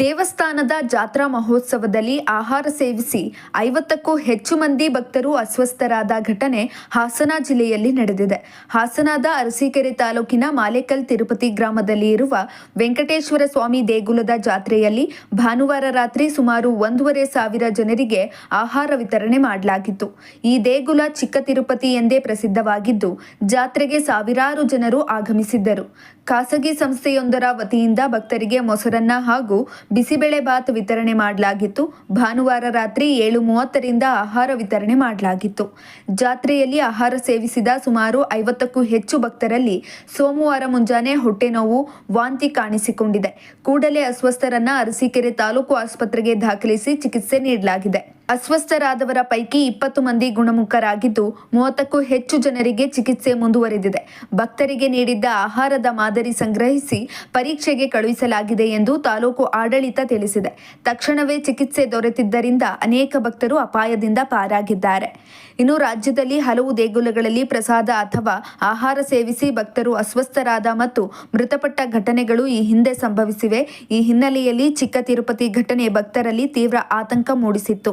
ದೇವಸ್ಥಾನದ ಜಾತ್ರಾ ಮಹೋತ್ಸವದಲ್ಲಿ ಆಹಾರ ಸೇವಿಸಿ ಐವತ್ತಕ್ಕೂ ಹೆಚ್ಚು ಮಂದಿ ಭಕ್ತರು ಅಸ್ವಸ್ಥರಾದ ಘಟನೆ ಹಾಸನ ಜಿಲ್ಲೆಯಲ್ಲಿ ನಡೆದಿದೆ. ಹಾಸನದ ಅರಸೀಕೆರೆ ತಾಲೂಕಿನ ಮಾಲೇಕಲ್ ತಿರುಪತಿ ಗ್ರಾಮದಲ್ಲಿ ಇರುವ ವೆಂಕಟೇಶ್ವರ ಸ್ವಾಮಿ ದೇಗುಲದ ಜಾತ್ರೆಯಲ್ಲಿ ಭಾನುವಾರ ರಾತ್ರಿ ಸುಮಾರು ಒಂದೂವರೆ ಸಾವಿರ ಜನರಿಗೆ ಆಹಾರ ವಿತರಣೆ ಮಾಡಲಾಗಿತ್ತು. ಈ ದೇಗುಲ ಚಿಕ್ಕ ತಿರುಪತಿ ಎಂದೇ ಪ್ರಸಿದ್ಧವಾಗಿದ್ದು, ಜಾತ್ರೆಗೆ ಸಾವಿರಾರು ಜನರು ಆಗಮಿಸಿದ್ದರು. ಖಾಸಗಿ ಸಂಸ್ಥೆಯೊಂದರ ವತಿಯಿಂದ ಭಕ್ತರಿಗೆ ಮೊಸರನ್ನ ಹಾಗೂ ಬಿಸಿಬೇಳೆ ಬಾತ್ ವಿತರಣೆ ಮಾಡಲಾಗಿತ್ತು. ಭಾನುವಾರ ರಾತ್ರಿ ಏಳು ಮೂವತ್ತರಿಂದ ಆಹಾರ ವಿತರಣೆ ಮಾಡಲಾಗಿತ್ತು. ಜಾತ್ರೆಯಲ್ಲಿ ಆಹಾರ ಸೇವಿಸಿದ ಸುಮಾರು ಐವತ್ತಕ್ಕೂ ಹೆಚ್ಚು ಭಕ್ತರಲ್ಲಿ ಸೋಮವಾರ ಮುಂಜಾನೆ ಹೊಟ್ಟೆ ನೋವು ವಾಂತಿ ಕಾಣಿಸಿಕೊಂಡಿದೆ. ಕೂಡಲೇ ಅಸ್ವಸ್ಥರನ್ನ ಅರಸೀಕೆರೆ ತಾಲೂಕು ಆಸ್ಪತ್ರೆಗೆ ದಾಖಲಿಸಿ ಚಿಕಿತ್ಸೆ ನೀಡಲಾಗಿದೆ. ಅಸ್ವಸ್ಥರಾದವರ ಪೈಕಿ ಇಪ್ಪತ್ತು ಮಂದಿ ಗುಣಮುಖರಾಗಿದ್ದು, ಮೂವತ್ತಕ್ಕೂ ಹೆಚ್ಚು ಜನರಿಗೆ ಚಿಕಿತ್ಸೆ ಮುಂದುವರೆದಿದೆ. ಭಕ್ತರಿಗೆ ನೀಡಿದ್ದ ಆಹಾರದ ಮಾದರಿ ಸಂಗ್ರಹಿಸಿ ಪರೀಕ್ಷೆಗೆ ಕಳುಹಿಸಲಾಗಿದೆ ಎಂದು ತಾಲೂಕು ಆಡಳಿತ ತಿಳಿಸಿದೆ. ತಕ್ಷಣವೇ ಚಿಕಿತ್ಸೆ ದೊರೆತಿದ್ದರಿಂದ ಅನೇಕ ಭಕ್ತರು ಅಪಾಯದಿಂದ ಪಾರಾಗಿದ್ದಾರೆ. ಇನ್ನು ರಾಜ್ಯದಲ್ಲಿ ಹಲವು ದೇಗುಲಗಳಲ್ಲಿ ಪ್ರಸಾದ ಅಥವಾ ಆಹಾರ ಸೇವಿಸಿ ಭಕ್ತರು ಅಸ್ವಸ್ಥರಾದ ಮತ್ತು ಮೃತಪಟ್ಟ ಘಟನೆಗಳು ಈ ಹಿಂದೆ ಸಂಭವಿಸಿವೆ. ಈ ಹಿನ್ನೆಲೆಯಲ್ಲಿ ಚಿಕ್ಕ ತಿರುಪತಿ ಘಟನೆ ಭಕ್ತರಲ್ಲಿ ತೀವ್ರ ಆತಂಕ ಮೂಡಿಸಿತ್ತು.